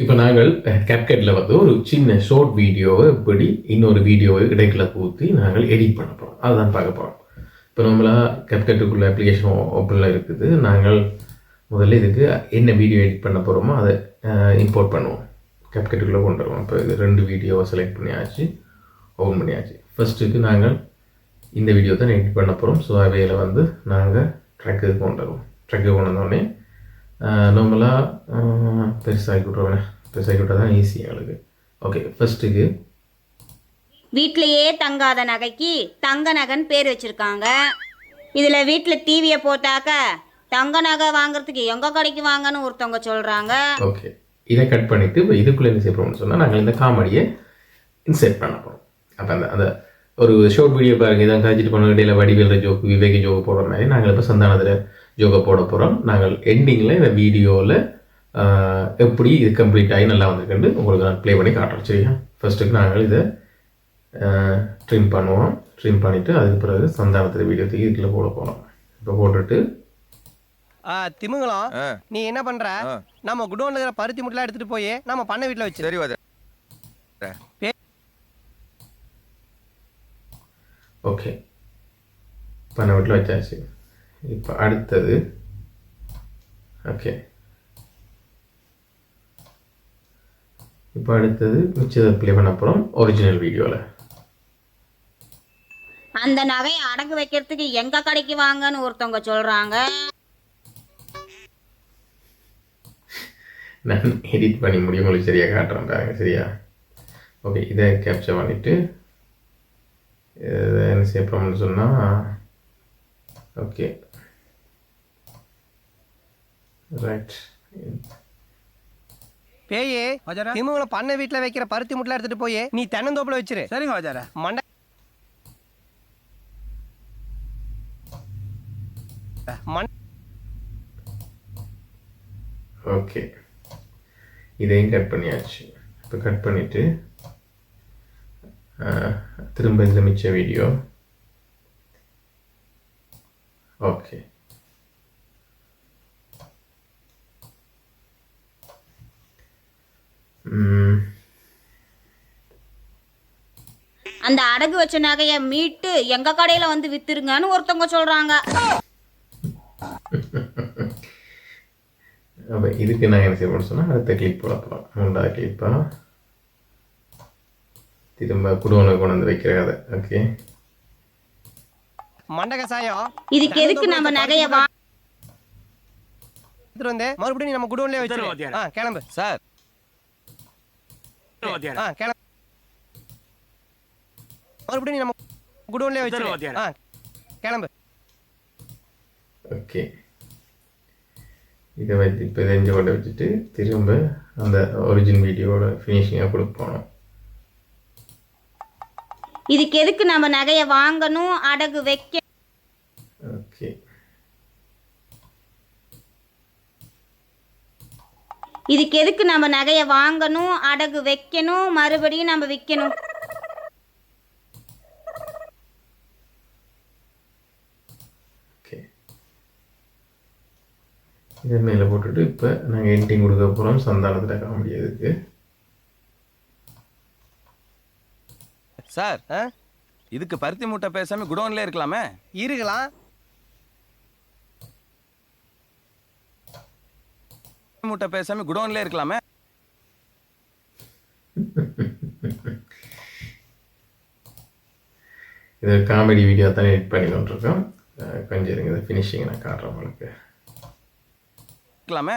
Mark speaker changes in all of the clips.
Speaker 1: இப்போ நாங்கள் கேப்கேட்டில் வந்து ஒரு சின்ன ஷார்ட் வீடியோவை இப்படி இன்னொரு வீடியோவை இடைக்குள்ள ஊற்றி நாங்கள் எடிட் பண்ண போகிறோம் அதுதான் பார்க்க போகிறோம் இப்போ நம்மளாக கேப்கேட்டுக்குள்ள அப்ளிகேஷன் ஓப்பனில் இருக்குது. நாங்கள் முதல்ல இதுக்கு என்ன வீடியோ எடிட் பண்ண போகிறோமோ அதை இம்போர்ட் பண்ணுவோம். கேப்கெட்டுக்குள்ளே கொண்டு வருவோம். இப்போ இது ரெண்டு வீடியோவை செலக்ட் பண்ணியாச்சு. ஓப்பன் பண்ணியாச்சு. ஃபர்ஸ்ட்டுக்கு நாங்கள் இந்த வீடியோ தான் எடிட் பண்ண போகிறோம் ஸோ அவையில் வந்து நாங்கள் ட்ரக்கு கொண்டு வருவோம். ட்ரக்கு கொண்டு வந்தோடனே நார்மலாக பெருசாகி விட்ருவேன் பெருசாகி விட்டால் தான் ஈஸி எங்களுக்கு ஓகே ஃபர்ஸ்ட்டுக்கு
Speaker 2: வீட்லயே தங்காத நகைக்கு தங்க நகைன்னு பேர் வச்சிருக்காங்க. இதுல வீட்ல டிவியை போட்டாக்க தங்க நகை வாங்குறதுக்கு எங்க கடைக்கு வாங்கன்னு ஒருத்தவங்க சொல்றாங்க.
Speaker 1: ஓகே இதை கட் பண்ணிவிட்டு இப்போ இதுக்குள்ளே என்ன செய்ய போகிறோம்னு சொன்னால் நாங்கள் இந்த காமெடியை இன்செர்ட் பண்ண போகிறோம் அப்போ அந்த அந்த ஒரு ஷார்ட் வீடியோ பாருங்க இதான் காய்ச்சிட்டு போன இடையில வடிவேல ஜோக்கு விவேக ஜோக்கு போடுற மாதிரி நாங்கள் இப்போ சந்தானத்தில் ஜோக்கை போட போகிறோம் நாங்கள் எண்டிங்கில் இந்த வீடியோவில் எப்படி இது கம்ப்ளீட் ஆகி நல்லா வந்திருக்குன்னு உங்களுக்கு நான் ப்ளே பண்ணி காட்டுறோம் சரியா? ஃபர்ஸ்ட்டுக்கு நாங்கள் இதை ட்ரிம் பண்ணுவோம். ட்ரிம் பண்ணிவிட்டு அதுக்கு பிறகு சந்தானத்தில் வீடியோ தூக்கி போட போகிறோம் இப்போ போட்டுட்டு
Speaker 3: ஆ, திமிங்கலம்
Speaker 4: ஆ,
Speaker 3: நீ என்ன பண்ற. நம்ம குடோன்ல இருக்கிற பருத்தி முட்டெல்லாம் எடுத்துட்டு போய் நம்ம பண்ண வீட்ல வச்சிரு
Speaker 4: சரி
Speaker 1: ஓகே. பண்ண வீட்டில் வச்சாச்சு. இப்போ அடுத்தது. ஓகே இப்போ அடுத்தது மிச்சத்தை ப்ளே பண்ண போகிறோம் ஒரிஜினல் வீடியோவில்
Speaker 2: அந்த நகையை அடகு வைக்கிறதுக்கு எங்க கடைக்கு வாங்கன்னு ஒருத்தவங்க சொல்றாங்க.
Speaker 1: நான் எடிட் பண்ணி முடியும். உங்களுக்கு சரியாக காட்டுறேன் பாருங்க சரியா? ஓகே இதை கேப்சர் பண்ணிவிட்டு இதை என்ன செய்ய போகிறோம்னு சொன்னால் ஓகே ரைட்
Speaker 3: பேயே திமிங்கலம் பண்ண வீட்ல வைக்கிற பருத்தி முட்டெல்லாம் எடுத்துட்டு போய் நீ தென்னந்தோப்புல வச்சிரு.
Speaker 5: சரிங்க வாஜார
Speaker 3: மண்டை மண்
Speaker 1: ஓகே இதையும் கட் பண்ணியாச்சு. இப்போ கட் பண்ணிவிட்டு திரும்ப இந்த மிச்ச வீடியோ ஓகே
Speaker 2: அந்த அடகு வச்ச நகையை மீட்டு எங்க கடையில வந்து வித்துருங்கன்னு ஒருத்தவங்க சொல்றாங்க.
Speaker 1: அப்போ இதுக்கு நான் என்ன செய்யணும்னு சொன்னால் அடுத்த கிளிப் போகிறோம் மூன்றாவது கிளிப்பாக திரும்ப குடோனை கொண்டு வந்து வைக்கிற கதை. ஓகே
Speaker 2: இதுக்கு எதுக்கு நம்ம நகையை
Speaker 3: வந்து மறுபடியும் நம்ம குடோன்லயே வச்சிரு.
Speaker 5: வாத்தியாரே.
Speaker 3: ஆ கிளம்பு.
Speaker 4: சார்.
Speaker 3: ஆ கிளம்பு. மறுபடியும் நீ நம்ம குடோன்லயே வச்சிரு. ஆ கிளம்பு.
Speaker 1: ஓகே. இதை வச்சு இப்போ இதை இங்கே கொண்டு வச்சுட்டு திரும்ப அந்த ஒரிஜினல் வீடியோவோட ஃபினிஷிங்காக கொடுப்போம்
Speaker 2: இதுக்கு எதுக்கு நம்ம நகையை வாங்கணும்? அடகு வைக்க
Speaker 1: ஓகே.
Speaker 2: இதுக்கு எதுக்கு நம்ம நகையை வாங்கணும்? அடகு வைக்கணும். மறுபடியும் நம்ம விற்கணும்
Speaker 1: ஓகே இதை மேலே போட்டுட்டு இப்போ நாங்கள் எடிட்டிங் கொடுக்க போகிறோம் சந்தானத்தில் காமெடி அதுக்கு
Speaker 4: சார்
Speaker 3: ஆ?
Speaker 4: இதுக்கு பருத்தி மூட்டை பேசாம குடோன்ல இருக்கலாமே?
Speaker 3: இருக்கலாம்.
Speaker 4: மூட்டை பேசாம குடோன்ல இருக்கலாமே?
Speaker 1: இது காமெடி வீடியோ தான் எடிட் பண்ணி கொண்டிருக்கோம் கொஞ்சம் இருங்க இதை ஃபினிஷிங் நான் காட்டுறேன் உங்களுக்கு.
Speaker 4: இருக்கலாமே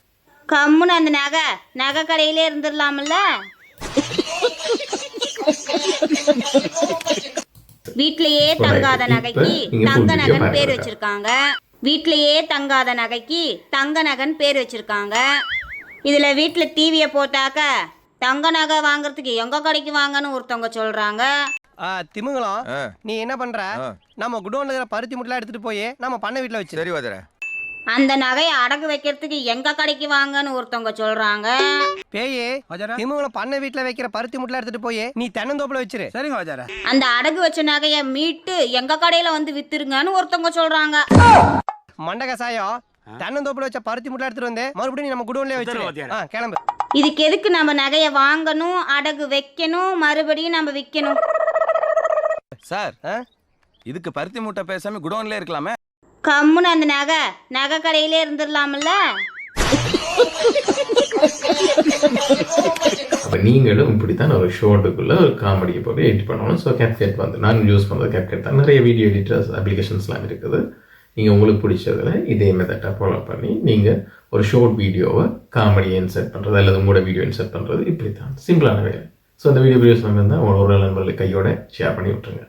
Speaker 2: கம்முன்னு அந்த நகை நகை கடையிலே இருந்துடலாம்ல? வீட்லயே தங்காத நகைக்கு தங்க நகைன்னு பேர். வச்சிருக்காங்க. வீட்லயே தங்காத நகைக்கு தங்க நகைன்னு பேர் வச்சிருக்காங்க. இதுல வீட்ல டிவியை போட்டாக்க தங்க நகை வாங்குறதுக்கு எங்க கடைக்கு வாங்கன்னு ஒருத்தவங்க சொல்றாங்க.
Speaker 3: ஆ, திமிங்கலம் நீ என்ன பண்ற. நம்ம குடோன்ல பருத்தி முட்டெல்லாம் எடுத்துட்டு போய் நம்ம பண்ண வீட்ல வச்சிரு.
Speaker 4: சரி வாதர
Speaker 2: அந்த நகையை அடகு வைக்கிறதுக்கு எங்க கடைக்கு வாங்கன்னு ஒருத்தவங்க சொல்றாங்க.
Speaker 3: பேயே
Speaker 5: வாஜார
Speaker 3: திமிங்கலம் பண்ண வீட்ல வைக்கிற பருத்தி முட்டெல்லாம் எடுத்துட்டு போய் நீ தென்னந்தோப்புல வச்சிரு.
Speaker 5: சரிங்க வாஜார
Speaker 2: அந்த அடகு வச்ச நகையை மீட்டு எங்க கடையில வந்து வித்துருங்கன்னு ஒருத்தவங்க சொல்றாங்க.
Speaker 3: மண்டை கசாயம் தென்னந்தோப்புல வச்ச பருத்தி முட்டை எடுத்துட்டு வந்து மறுபடியும் நீ நம்ம குடோன்லயே வச்சிரு. கிளம்பு.
Speaker 2: இதுக்கு எதுக்கு நம்ம நகையை வாங்கணும் அடகு வைக்கணும் மறுபடியும் நம்ம விற்கணும்
Speaker 4: சார்
Speaker 3: ஆ?
Speaker 4: இதுக்கு பருத்தி மூட்டை பேசாம குடோன்ல இருக்கலாமே.
Speaker 2: கம்முன்னு அந்த நகை நகை கடையிலே இருந்துடலாம்ல?
Speaker 1: அப்போ நீங்களும் இப்படித்தான் ஒரு ஷோர்ட்டுக்குள்ள ஒரு காமெடியை போட்டு எடிட் பண்ணணும். ஸோ கேப்கட் வந்து நான் யூஸ் பண்ணுறது கேப்கட் தான். நிறைய வீடியோ எடிட்டர்ஸ் அப்ளிகேஷன்ஸ்லாம் இருக்குது. நீங்கள் உங்களுக்கு பிடிச்சதில் இதே மெத்தட்டாக ஃபாலோ பண்ணி நீங்கள் ஒரு ஷார்ட் வீடியோவை காமெடியை இன்சர்ட் பண்ணுறது அல்லது உங்களோட வீடியோ இன்சர்ட் பண்ணுறது இப்படி தான் சிம்பிளான வேலை. ஸோ அந்த வீடியோ வீடியோஸ் நம்ம இருந்தால் ஒரு நண்பர்களுக்கு கையோட ஷேர் பண்ணி விட்டுருங்க.